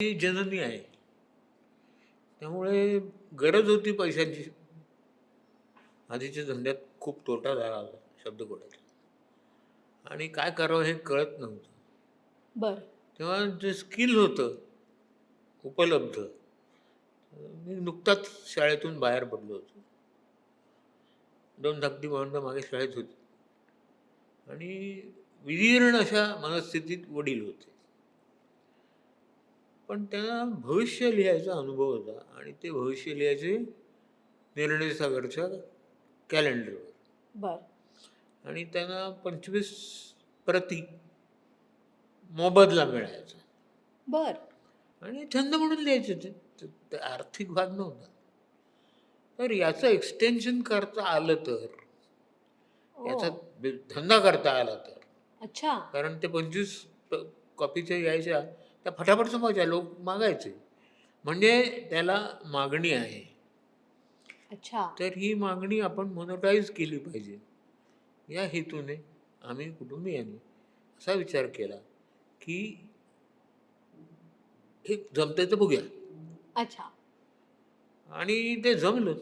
ती जननी आहे. त्यामुळे गरज होती पैशांची. आधीच्या धंद्यात खूप तोटा झाला होता शब्दकोटाचा आणि काय करावं हे कळत नव्हतं. बर. तेव्हा जे स्किल होतं उपलब्ध मी नुकताच शाळेतून बाहेर पडलो होतो. दोन धाकटी भावंडं मागे शाळेत होती. आणि विदीर्ण अशा मनस्थितीत वडील होते. पण त्यांना भविष्य लिहायचा अनुभव होता आणि ते भविष्य लिहायचे निर्णय सागरच्या कॅलेंडरवर बर. आणि त्यांना पंचवीस प्रती मोबदला मिळायचा. बर. आणि छंद म्हणून लिहायचे ते. आर्थिक भाग नव्हता. तर याचं एक्सटेन्शन करता आलं तर याचा धंदा करता आला तर. अच्छा. कारण ते पंचवीस कॉपीच्या यायच्या त्या फटाफट संपायच्या लोक मागायचे. म्हणजे त्याला मागणी आहे. अच्छा. तर ही मागणी आपण मोनोटाईज केली पाहिजे. या हेतूने आम्ही कुटुंबियांनी असा विचार केला की हे जमतंय तर बघूया. अच्छा. आणि ते जमलं.